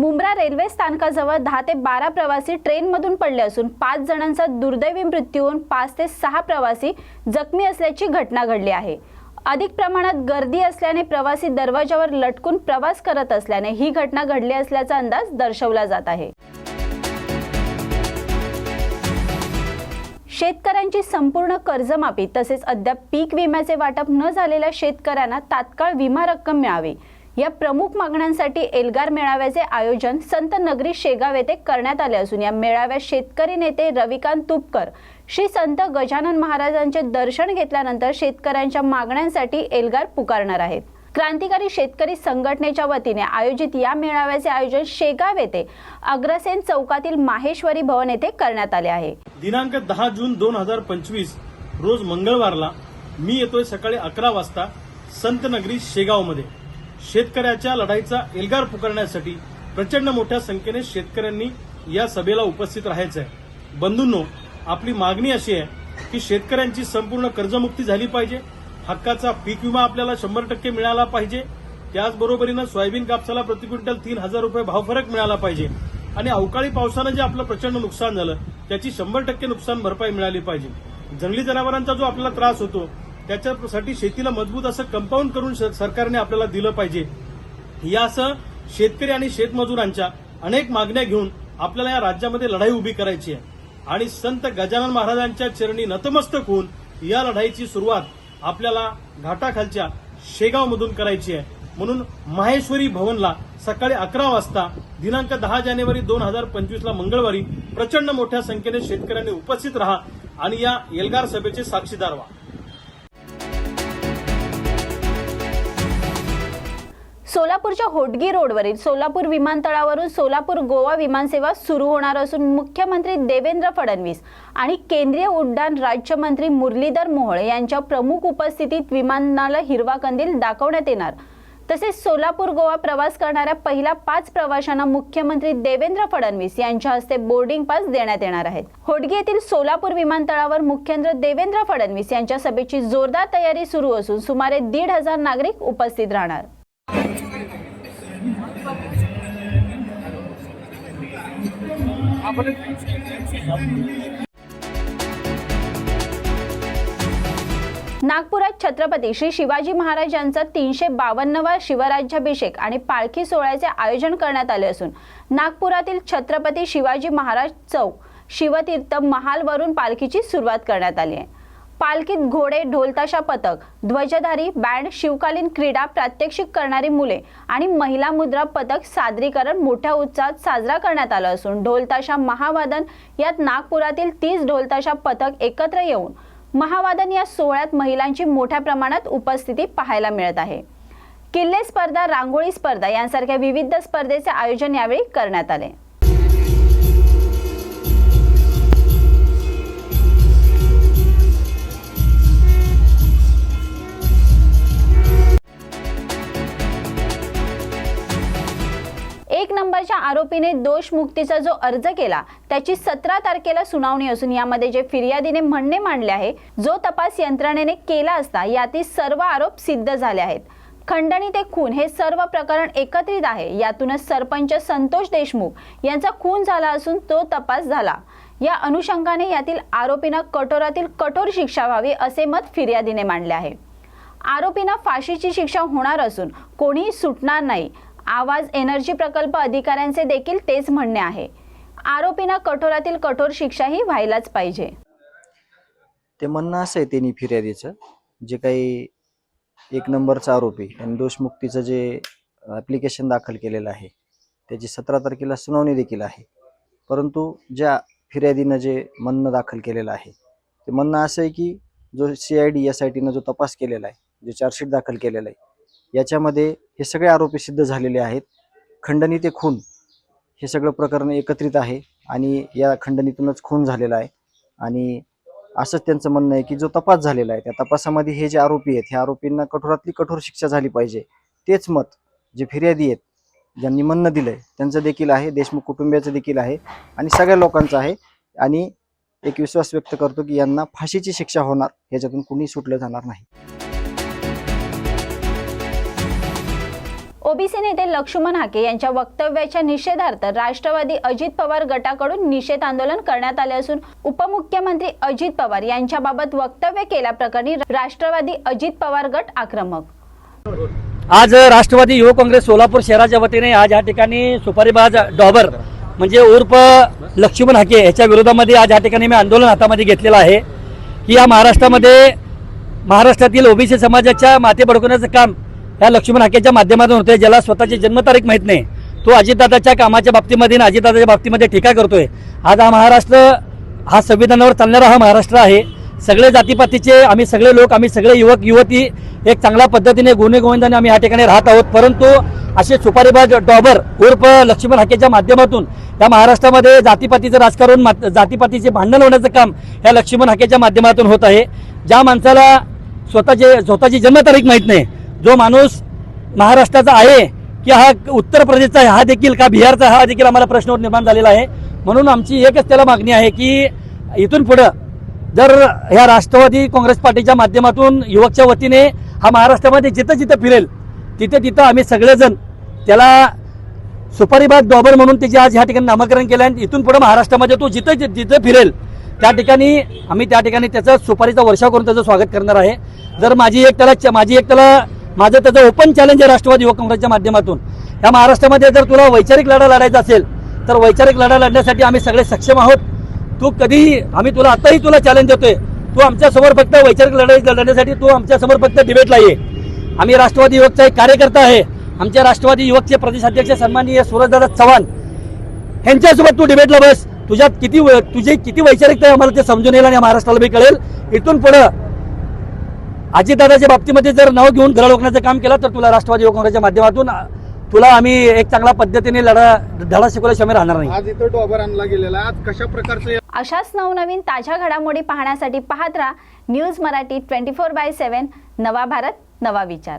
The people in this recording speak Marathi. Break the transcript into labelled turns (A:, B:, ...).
A: मुंब्रा रेल्वे स्थानकाजवळ दहा ते बारा प्रवासी ट्रेनमधून पडले असून पाच जणांचा दुर्दैवी मृत्यू होऊन पाच ते सहा प्रवासी जखमी असल्याची घटना घडली आहे. अधिक प्रमाणात गर्दी असल्याने प्रवासी दरवाजावर लटकून प्रवास करत असल्याने ही घटना घडली असल्याचा अंदाज दर्शवला जात आहे. शेतकऱ्यांची संपूर्ण कर्जमाफी तसेच अद्याप पीक विम्याचे वाटप न झालेल्या शेतकऱ्यांना तात्काळ विमा रक्कम मिळावी. या प्रमुख मागण्यांसाठी एल्गार मेळाव्याचे आयोजन संत नगरी शेगाव येथे करण्यात आले असून या मेळाव्यात शेतकरी नेते रविकांत तुपकर श्री संत गजानन महाराजांचे दर्शन घेतल्यानंतर शेतकऱ्यांच्या मागण्यांसाठी एल्गार पुकारणार आहेत. क्रांतिकारी शेतकरी संघटनेच्या वतीने आयोजित या मेळाव्याचे आयोजन शेगाव येथे अग्रसेन चौकातील माहेश्वरी भवन येथे करण्यात आले आहे.
B: दिनांक दहा जून दोन हजार पंचवीस रोज मंगळवारला मी येतोय सकाळी अकरा वाजता संत नगरी शेगावमध्ये. शेतकऱ्याच्या लढाईचा एल्गार पुकारण्यासाठी प्रचंड मोठ्या संख्येने शेतकऱ्यांनी या सभेला उपस्थित राहायचं आहे बंधूंनो आपली मागणी अशी आहे की शेतकऱ्यांची संपूर्ण कर्जमुक्ती झाली पाहिजे हक्काचा पीक विमा आपल्याला शंभर टक्के मिळाला पाहिजे त्याचबरोबरीनं सोयाबीन कापसाला प्रति क्विंटल तीन हजार रुपये भावफरक मिळाला पाहिजे आणि अवकाळी पावसानं जे आपलं प्रचंड नुकसान झालं त्याची शंभर टक्के नुकसान भरपाई मिळाली पाहिजे. जंगली जनावरांचा जो आपला त्रास होतो त्याच्यासाठी शेतीला मजबूत असं कंपाऊंड करून सरकारने आपल्याला दिलं पाहिजे. यासह शेतकरी आणि शेतमजुरांच्या अनेक मागण्या घेऊन आपल्याला या राज्यामध्ये लढाई उभी करायची आहे. आणि संत गजानन महाराजांच्या चरणी नतमस्तक होऊन या लढाईची सुरुवात आपल्याला घाटाखालच्या शेगावमधून करायची आहे. म्हणून माहेश्वरी भवनला सकाळी अकरा वाजता दिनांक दहा जानेवारी दोन हजार पंचवीसला मंगळवारी प्रचंड मोठ्या संख्येने शेतकऱ्यांनी उपस्थित राहा आणि या एल्गार सभेचे साक्षीदार व्हा.
A: सोलापूरच्या होटगी रोडवरील सोलापूर विमानतळावरून सोलापूर गोवा विमानसेवा सुरू होणार असून मुख्यमंत्री देवेंद्र फडणवीस आणि केंद्रीय उड्डाण राज्यमंत्री मुरलीधर मोहोळ यांच्या प्रमुख उपस्थितीत विमानाला हिरवा कंदील दाखवण्यात येणार. तसेच सोलापूर गोवा प्रवास करणाऱ्या पहिल्या पाच प्रवाशांना मुख्यमंत्री देवेंद्र फडणवीस यांच्या हस्ते बोर्डिंग पास देण्यात येणार आहेत. होडगी येथील सोलापूर विमानतळावर मुख्यमंत्री देवेंद्र फडणवीस यांच्या सभेची जोरदार तयारी सुरू असून सुमारे दीड हजार नागरिक उपस्थित राहणार. नागपुरात छत्रपती श्री शिवाजी महाराज यांचा तीनशे बावन्नवा शिवराज्याभिषेक आणि पालखी सोहळ्याचे आयोजन करण्यात आले असून नागपुरातील छत्रपती शिवाजी महाराज चौक शिवतीर्थ महालवरून पालखीची सुरुवात करण्यात आली आहे. पालखीत घोडे ढोलताशा पथक ध्वजधारी बँड शिवकालीन क्रीडा प्रात्यक्षिक करणारी मुले आणि महिला मुद्रा पथक सादरीकरण मोठ्या उत्साहात साजरा करण्यात आलं असून ढोलताशा महावादन यात नागपुरातील तीस ढोलताशा पथक एकत्र येऊन महावादन या सोहळ्यात महिलांची मोठ्या प्रमाणात उपस्थिती पाहायला मिळत आहे. किल्ले स्पर्धा रांगोळी स्पर्धा यांसारख्या विविध स्पर्धेचे आयोजन यावेळी करण्यात आले. आरोपीने दोषमुक्तीचा जो अर्ज केला त्याची सतरा तारखेला सुनावणी असून यामध्ये जे फिर्यादीने म्हणणे मांडले आहे जो तपास यंत्रणेने केला असता यातील सर्व आरोप सिद्ध झाले आहेत. खंडणी ते खून हे सर्व प्रकरण एकत्रित आहे. यातूनच सरपंच संतोष देशमुख यांचा खून झाला असून तो तपास झाला. या अनुषंगाने यातील आरोपींना कठोरातील कठोर शिक्षा व्हावी असे मत फिर्यादीने मांडले आहे. आरोपींना फाशीची शिक्षा होणार असून कोणीही सुटणार नाही. आवाज एनर्जी प्रकल्प अधिकाऱ्यांचे देखील तेच म्हणणे आहे. आरोपींना कठोरातील कठोर शिक्षाही व्हायलाच पाहिजे.
C: ते म्हणणं असं आहे त्यांनी फिर्यादीचं जे काही एक नंबरचा आरोपी आणि दोषमुक्तीचं जे ॲप्लिकेशन दाखल केलेलं आहे त्याची सतरा तारखेला सुनावणी देखील आहे. परंतु ज्या फिर्यादीनं जे म्हणणं दाखल केलेलं आहे ते म्हणणं असं आहे की जो C I D S I टीनं जो तपास केलेला आहे जे चार्जशीट दाखल केलेलं आहे याच्यामध्ये हे सगळे आरोपी सिद्ध झालेले आहेत. खंडणी ते खून हे सगळं प्रकरण एकत्रित आहे आणि या खंडणीतूनच खून झालेला आहे. आणि असंच त्यांचं म्हणणं आहे की जो तपास झालेला आहे त्या तपासामध्ये हे जे आरोपी आहेत ह्या आरोपींना कठोरातली कठोर शिक्षा झाली पाहिजे. तेच मत जे फिर्यादी आहेत ज्यांनी म्हणणं दिलंय त्यांचं देखील आहे देशमुख कुटुंबियाचं देखील आहे आणि सगळ्या लोकांचं आहे. आणि एक विश्वास व्यक्त करतो की यांना फाशीची शिक्षा होणार याच्यातून कुणी सुटलं जाणार नाही.
A: ओबीसी नेते लक्ष्मण हाके यांच्या वक्तव्याच्या निषेधार्थ राष्ट्रवादी अजित पवार गटाकडून निषेध आंदोलन करण्यात आले असून उपमुख्यमंत्री अजित पवार यांच्याबाबत वक्तव्य केल्याप्रकरणी राष्ट्रवादी अजित पवार गट आक्रमक.
D: आज राष्ट्रवादी युवक काँग्रेस सोलापूर शहराच्या वतीने आज या ठिकाणी सुपारीबाज डॉबर म्हणजे उर्फ लक्ष्मण हाके याच्या विरोधामध्ये आज या ठिकाणी मी आंदोलन हातामध्ये घेतलेलं आहे की या महाराष्ट्रामध्ये महाराष्ट्रातील ओबीसी समाजाच्या माते भडकवण्याचं काम या लक्ष्मण हाकेच्या माध्यमातून होते ज्याला स्वतःची जन्मतारीख माहीत नाही तो अजितदादाच्या कामाच्या बाबतीमध्ये आणि अजितदादाच्या बाबतीमध्ये टीका करतोय. आज हा महाराष्ट्र हा संविधानावर चालणारा हा महाराष्ट्र आहे. सगळे जातीपातीचे आम्ही सगळे लोक आम्ही सगळे युवक युवती एक चांगल्या पद्धतीने गुन्हे गोविंदाने आम्ही या ठिकाणी राहत आहोत. परंतु असे सुपारीबाज डॉबर उर्फ लक्ष्मण हाकेच्या माध्यमातून या महाराष्ट्रामध्ये जातीपातीचं राजकारण मात- जातीपातीचे भांडण होण्याचं काम या लक्ष्मण हाकेच्या माध्यमातून होत आहे. ज्या माणसाला स्वतःचे स्वतःची जन्मतारीख माहीत नाही जो माणूस महाराष्ट्राचा आहे की हा उत्तर प्रदेशचा आहे हा देखील का बिहारचा हा देखील आम्हाला प्रश्न निर्माण झालेला आहे. म्हणून आमची एकच त्याला मागणी आहे की इथून पुढं जर ह्या राष्ट्रवादी काँग्रेस पार्टीच्या माध्यमातून युवकच्या वतीने हा महाराष्ट्रामध्ये जिथं जिथं फिरेल तिथे तिथं आम्ही सगळेजण त्याला सुपारीबाग डॉबर म्हणून त्याचे आज ह्या ठिकाणी नामकरण केलं आणि इथून पुढे महाराष्ट्रामध्ये तो जिथं जि- जिथं फिरेल त्या ठिकाणी आम्ही त्या ठिकाणी त्याचं सुपारीचा वर्षाव करून त्याचं स्वागत करणार आहे. जर माझी एक त्याला माझी एक त्याला माझं त्याचं ओपन चॅलेंज आहे राष्ट्रवादी युवक काँग्रेसच्या माध्यमातून. या महाराष्ट्रामध्ये जर तुला वैचारिक लढा लढायचा असेल तर वैचारिक लढा लढण्यासाठी आम्ही सगळे सक्षम आहोत. तू कधीही आम्ही तुला आताही तुला चॅलेंज देतोय. तू आमच्यासमोर फक्त वैचारिक लढाई लढण्यासाठी तू आमच्यासमोर फक्त डिबेटला ये. आम्ही राष्ट्रवादी युवकचा एक कार्यकर्ता आहे. आमच्या राष्ट्रवादी युवकचे प्रदेशाध्यक्ष सन्माननीय सूरजदादा चव्हाण. यांच्यासोबत तू डिबेटला बस. तुझ्यात किती व- तुझी किती वैचारिकता आहे आम्हाला ते समजून येईल आणि महाराष्ट्राला बी कळेल. इथून पुढं अजितदादाच्या बाबतीमध्ये जर नाव घेऊन घरा लोकण्याचं काम केलं तर तुला राष्ट्रवादी युवक काँग्रेसच्या माध्यमातून तुला आम्ही एक चांगल्या पद्धतीने लढा धडा शिकवल्याशिवाय राहणार नाही.
E: आज इथं डॉबर आणला गेलेला आज कशा प्रकारचे
A: अशाच नवनवीन ताज्या घडामोडी पाहण्यासाठी पाहत राहा news Marathi twenty four by seven. नवा भारत नवा विचार.